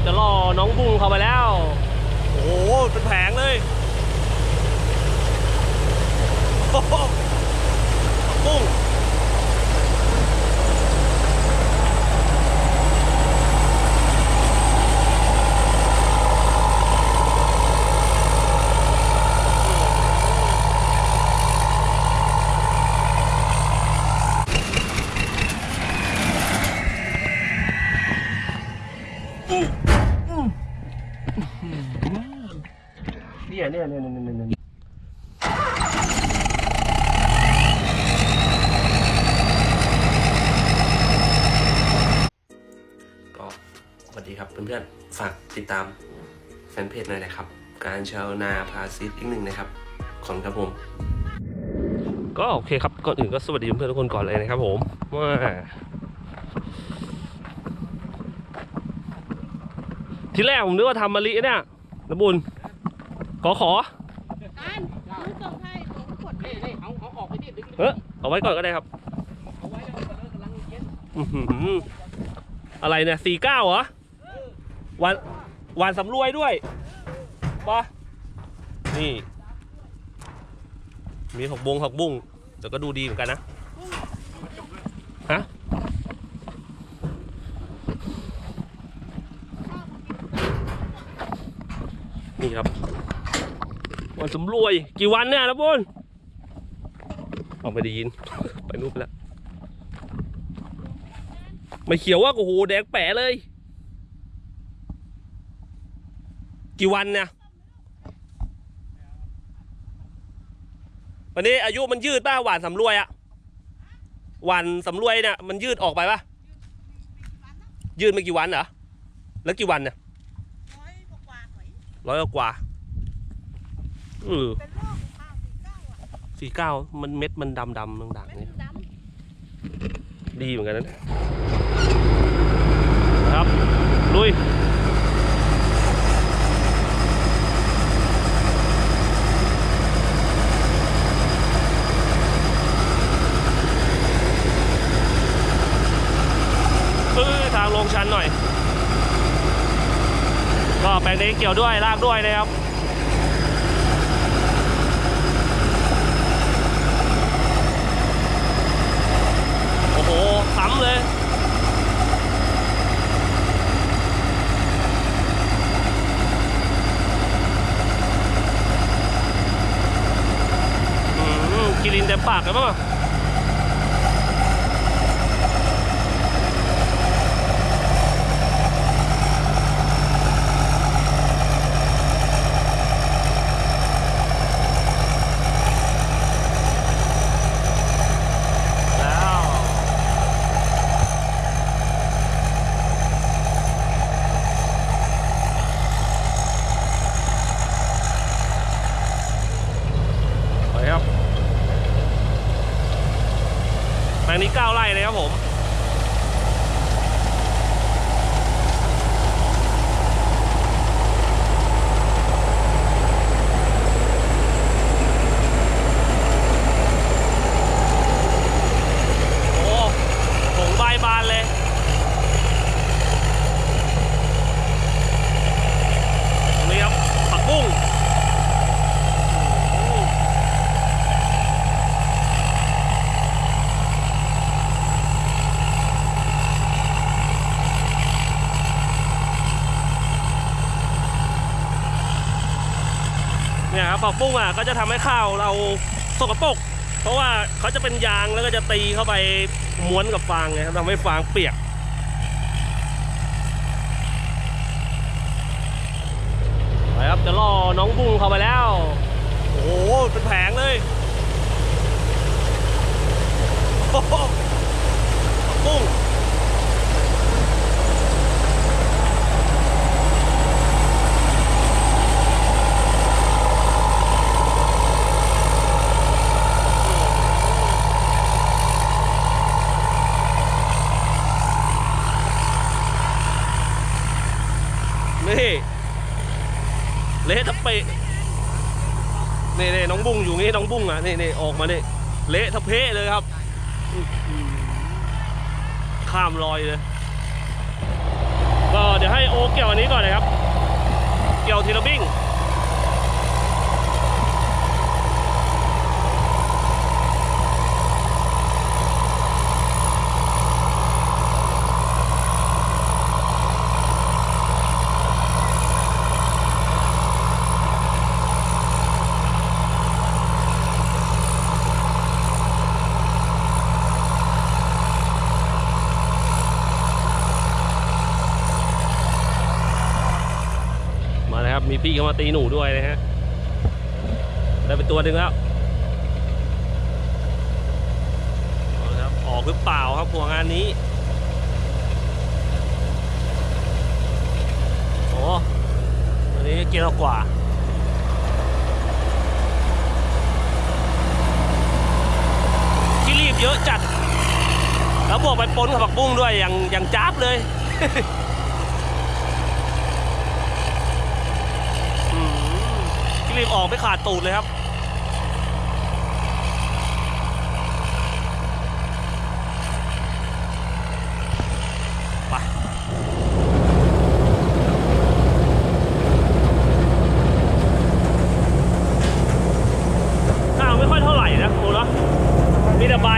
ครับจะล่อน้องบุ้งเข้าไปแล้ว โอ้โห เป็นแผงเลยบุ้ง เนี่ยเนี่ยเนี่ยเนี่ยก็สวัสดีครับเพื่อนๆฝากติดตามแฟนเพจหน่อยนะครับ การชาวนาพาซิสอีกหนึ่งนะครับ ขอบคุณครับผม ก็โอเคครับก่อนอื่นก็สวัสดีเพื่อนๆทุกคนก่อนเลยนะครับผมว่าที่แรกผมนึกว่าทำมะลิเนี่ยนะบุญ ขอขอการรู้ส่งให้ผมกดนี่นี่เอาเอาออกไปดิดึงเออเอาไว้ก่อนก็ได้ครับเอาไว้แล้วมันกำลังเย็นอื้อหืออะไรเนี่ยสี่เก้าเหรอวันวันสำรวยด้วยปะนี่ มีผักบงผักบุ้งแต่ก็ดูดีเหมือนกันนะฮะ นี่ครับ วันสำรวย กี่วันเนี่ยนะบุญเอาไม่ได้ยิน ไปนู่นไปแล้วไม่เขียวว่าโอ้โหแดงแป๋เลย กี่วันเนี่ยวันนี้อายุมันยืดป่ะหวานสำรวยอะหวานสำรวยเนี่ยมันยืดออกไปปะยืดไม่กี่วันเหรอแล้วกี่วันเนี่ยร้อยกว่าๆหน่อย ร้อยกว่า เออเป็นโรคข้าวสีเก้าอะสี่เก้ามันเม็ดมันดำดำด่างๆเป็เนี่ย ดำดีเหมือนกันนะนะครับ ลุย เออทางลงชันหน่อย ก็แปลงนี้เกี่ยวด้วยลากด้วยนะครับ โอ้โห ซ้ำเลยอืมกินลินเต็มปากเลยมั้งแล้ว ไปครับแปลงนี้เก้าไร่เลยครับผม โอ้ผงใบบานเลย ตรงนี้ครับ ผักบุ้ง เนี่ยครับผักบุ้งอะก็จะทำให้ข้าวเราสกปรกเพราะว่าเขาจะเป็นยางแล้วก็จะตีเข้าไปม้วนกับฟางไงครับทำให้ฟางเปียกไปครับจะล่อน้องบุ้งเข้าไปแล้ว โอ้โหเป็นแผงเลยโอ้โหปุ้ง นี่ เละทะเปะนี่นี่น้องบุ้งอยู่นี่น้องบุ้งอะนี่นี่ออกมานี่เละทะเพะเลยครับ ข้ามรอยเลย ก็เดี๋ยวให้โอเกี่ยวอันนี้ก่อนเลยครับ เกี่ยวทีละบิ้ง มีพี่เข้ามาตีหนูด้วยนะฮะ ได้เป็นตัวหนึ่งแล้วอาละครับออกหรือเปล่าครับหัวงานนี้ โอ้ตัวนี้เกียร์กว่าที่รีบเยอะจัด แล้วบวกไปปนกับผักบุ้งด้วยอย่างอย่างจ้าบเลย อืมที่ รีบออกไม่ขาดตูดเลยครับ ไป ข้าวไม่ค่อยเท่าไหร่นะครูเนาะมีแต่ใบ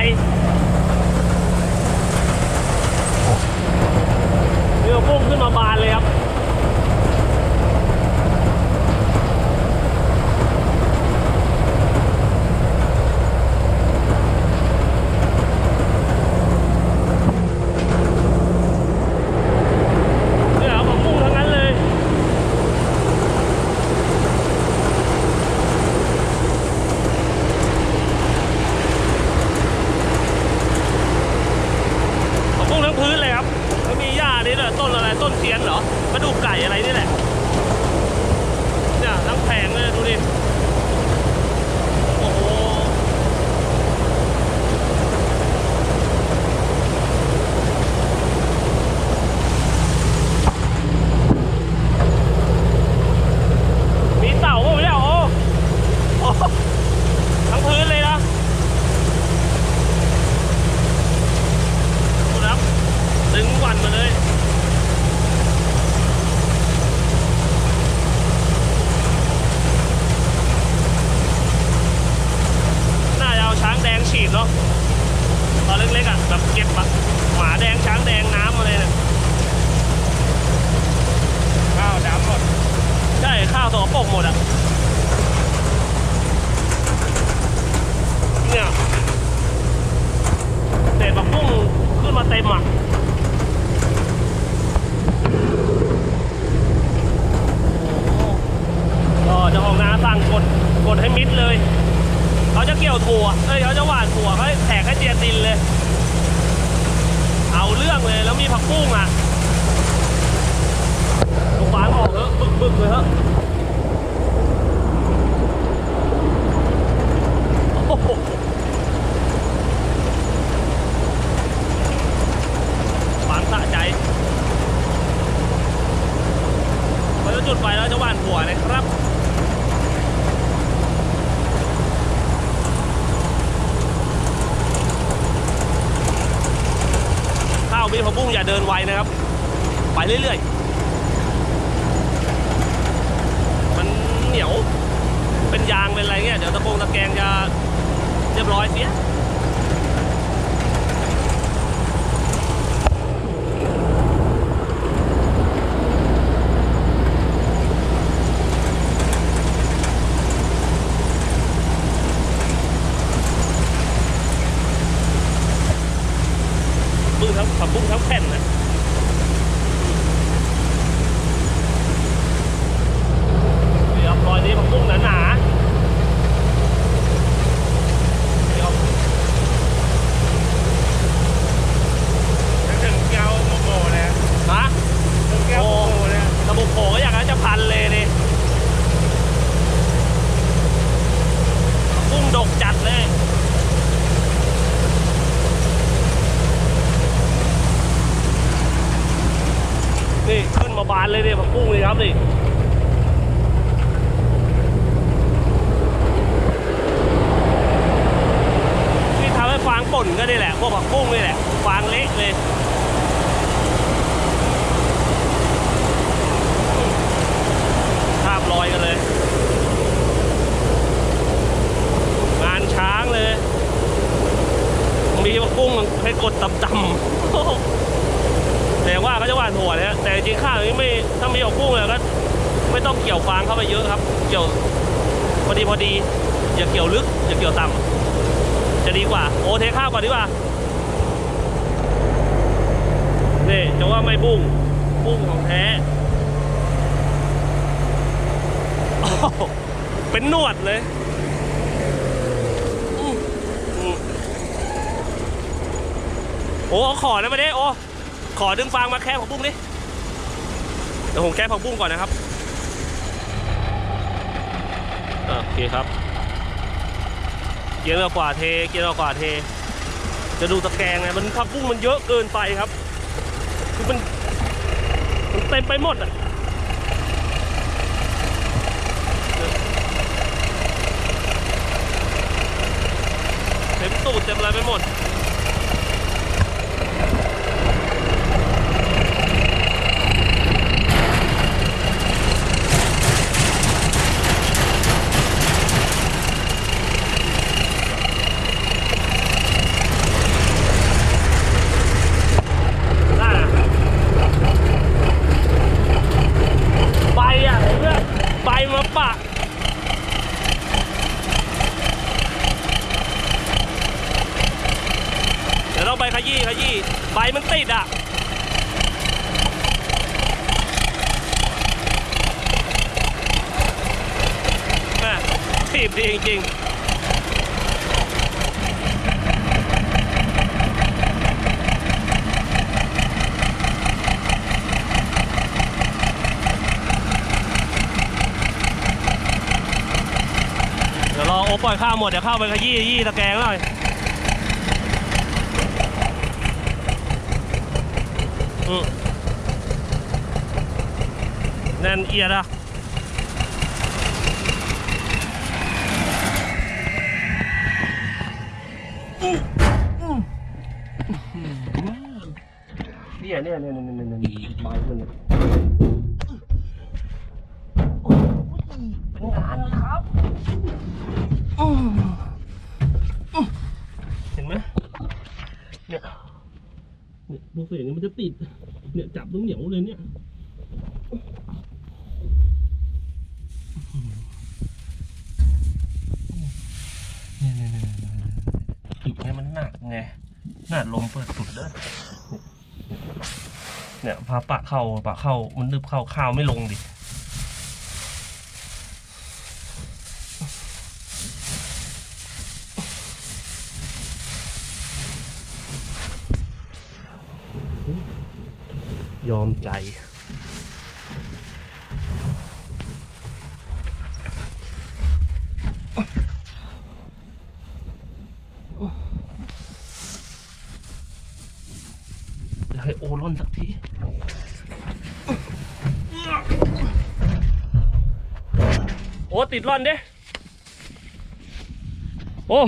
เรือพุ่งขึ้นมาบานเลยครับ เนี่ยเอาผักบุ้งทั้งนั้นเลย ผักบุ้งทั้งพื้นเลยครับแล้วมีหญ้านี่ด้วยต้นอะไรต้นเทียนเหร อะไก่อะไรนี่แหละเนี่ยทั้งแผงเลยดูดิ โอ้โห มีเต่าก็ไม่ได้โอ้โอ้ทั้งพื้นเลยนะดูนะครับดึงวันมาเลย น่าจะเอาช้างแดงฉีด เนาะตอนเล็กๆอะแบบเก็บอะหมาแดงช้างแดงน้ำมาเลยเนี่ยข้าวดำหมดใช่ข้าวตัวปกหมดอะเนี่ยเศษผักบุ้งขึ้นมาเต็มอะโอ้โหก็จ้าของนาสั่งกดกดให้มิดเลย เขาจะเกี่ยวถั่วเอ้ยเขาจะหว่านถั่วเขาแตกให้เจียนดินเลย เอาเรื่องเลยแล้วมีผักบุ้งอะลูกฟางออกเถอะบึกบึกๆเลยเถอะโอ้โหฟางสะใจพอจะจุดไฟแล้วจะหว่านถั่วเลยครับ ข้าวมีผักบุ้งอย่าเดินไวนะครับ ไปเรื่อยๆ มันเหนียว เป็นยางเป็นอะไรเงี้ย เดี๋ยวตะโกงตะแกงจะเรียบร้อยเสีย เลย ภาพลอยกันเลย งานช้างเลย มีมากุ้งให้กดต่ำๆแต่ว่าก็จะหวานหัวนะแต่จริงข้าวนี้ไม่ถ้ามีออกกุ้งแล้วก็ไม่ต้องเกี่ยวฟางเข้าไปเยอะครับ เกี่ยวพอดีพอดี อย่าเกี่ยวลึก อย่าเกี่ยวต่ำจะดีกว่า โอเทข้าวก่อนดีกว่า นี่จะว่าไม่บุ้งบุ้งของแท้ เป็นนวดเลยโอ้ขอนะมาเด้โอ้ขอดึงฟางมาแค่ผักบุ้งดิเดี๋ยวผมแค่ผักบุ้งก่อนนะครับโอเคครับ เกียร์กว่าเท เกียร์กว่าเท จะดูตะแกรงไงมันผักบุ้งมันเยอะเกินไปครับ คือมันมันเต็มไปหมดอะเต็มตูดเต็มอะไรไปหมดอะใบอะเพื่อนใบมาปะ เดี๋ยวเราไปขยี้ขยี้ใบ มันติดอะแม่ถีบดีจริงๆเดี๋ยวรอโอปล่อยข้าวหมด เดี๋ยวเข้าไปขยี้ยี่ตะแกรงหน่อยืแน่นเอียดอะ ติด เนี่ยจับต้องเหนียวเลยเนี่ยเนี่ยเนี่ยเนี่ยอีกเนี่ยมันหนักไงหนาลมเปิดสุดเด้อเนี่ยพาปะเข้าปะเข้ามันนึบเข้าข้าวไม่ลงดิ ยอมใจจะให้โอร่อนสักทีโอ้ติดร่อนเด้ โอ้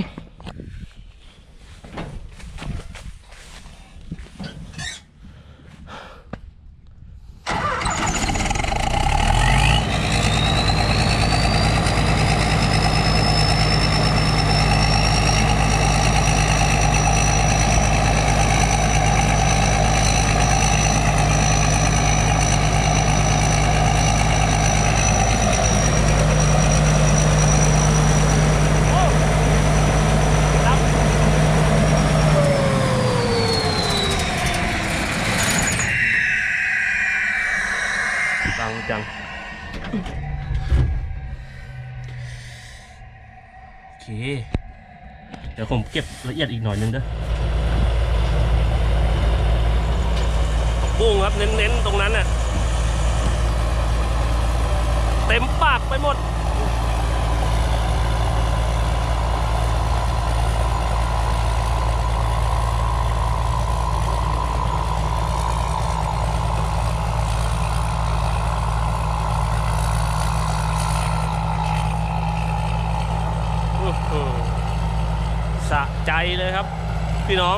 ดี๋ยวผมเก็บละเอียดอีกหน่อยนึงเด้อบุ้งครับเน้นๆตรงนั้นน่ะ เต็มปากไปหมด อื้อหือสะใจ เลยครับ พี่น้อง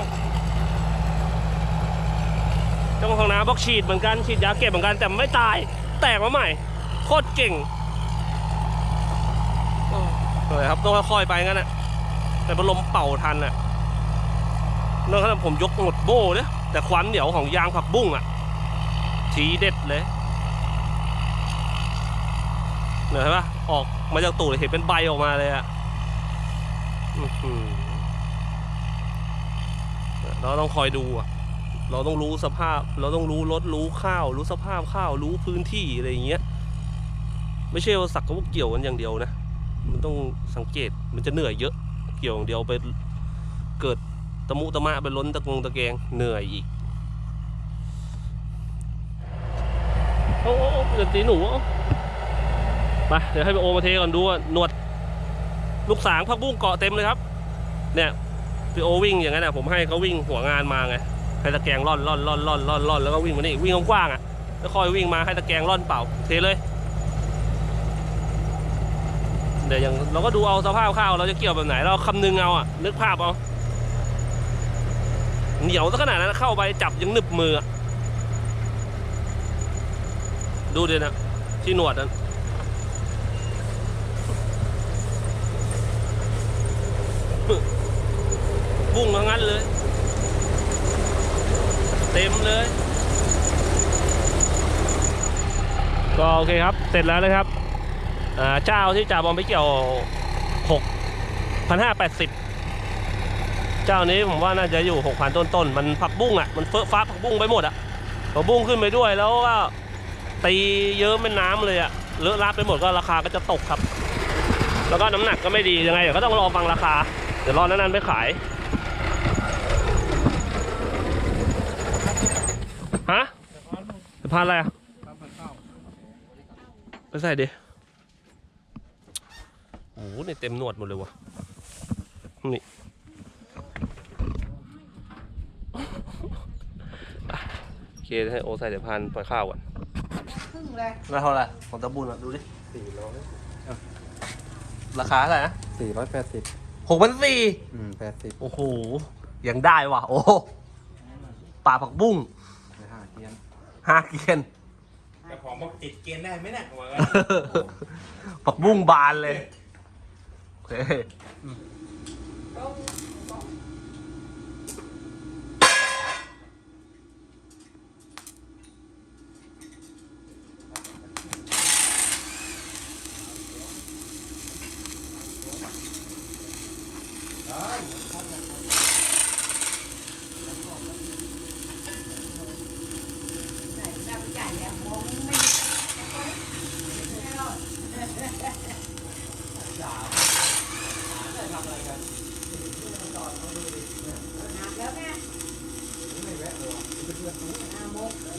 เจ้าของน้ำบอกฉีดเหมือนกันฉีดยาเก็บเหมือนกันแต่ไม่ตาย แตกมาใหม่ โคตรเก่งเลยครับต้องค่อยๆไปงั้นนะแต่พัดลมเป่าทันน่ะนั่นขนาดผมยกหมดโบ้เนี่ยแต่ควันเดี๋ยวของยางผักบุ้งอะ ทีเด็ดเลยเห็นปะออกมาจากตูดเห็นเป็นใบออกมาเลยอะอื้อหือ เราต้องคอยดูอะเราต้องรู้สภาพ เราต้องรู้รถรู้ข้าว รู้สภาพข้าว รู้พื้นที่อะไรอย่างเงี้ย ไม่ใช่ว่าสักกับว่าเกี่ยวกันอย่างเดียวนะ มันต้องสังเกต มันจะเหนื่อยเยอะ เกี่ยวอย่างเดียวไปเกิดตะมุตะมะไปล้นตะกงตะแกงเหนื่อยอีก โอ้โอ้โอ้เดี๋ยวตีหนูเอาไปเดี๋ยวให้ไปโอมาเทก่อนดูว่าหนวด ลูกสางพักบุ้งเกาะเต็มเลยครับ เนี่ย พี่โอวิ่งอย่างนั้นนะผมให้เขาวิ่งหัวงานมาไงให้ตะแกรงร่อนร่อนร่อนร่อนร่อนร่อนแล้วก็วิ่งมานี่วิ่งกว้างๆอะแล้วค่อยวิ่งมาให้ตะแกรงร่อนเปล่าเทเลยเดี๋ยวอย่างเราก็ดูเอาสภาพข้าวเราจะเกี่ยวแบบไหนเราคำนึงเอาอะนึกภาพเอาเหนียวซะขนาดนั้นเข้าไปจับยังหนึบมืออะดูดินะที่หนวดนั้น บุ้งทั้งนั้นเลย เต็มเลย ก็โอเคครับ เสร็จแล้วนะครับเจ้าที่จ่าบอมไปเกี่ยวหกพันห้าแปดสิบเจ้านี้ผมว่าน่าจะอยู่หกพันต้นๆ มันผักบุ้งอะ มันเฟ้อฟ้าผักบุ้งไปหมดอะ ผักบุ้งขึ้นไปด้วยแล้วก็ตีเยอะเป็นน้ำเลยอะ เลอะลาดไปหมดก็ราคาก็จะตกครับ แล้วก็น้ำหนักก็ไม่ดียังไงเดี๋ยวก็ต้องรอฟังราคา เดี๋ยวรอนั้นๆไปขาย ฮะสะพานอะไรอะไปใส่ดิโอ้โหนี่เต็มหนวดหมดเลยวะนี่อะโอเคให้โอใส่เดี๋ยวพันไปข้าวก่อนครึ่งเลยแล้วเท่าไหร่ของตะบุญอะ ดูดิสี่ร้อยราคาเท่าไหร่นะสี่ร้อยแปดสิบหกพันสี่อืมแปดสิบโอ้โห ยังได้ว่ะ โอ้โหป่าผักบุ้งในห้า เทียนห้าเกียนแต่ของบอกติดเกณฑ์ได้ไหมเนี่ยหัวกัน ผักบุ้งบานเลยโอเค ไหนแบบใหญ่อะมองไม่แล้วแม่ ห้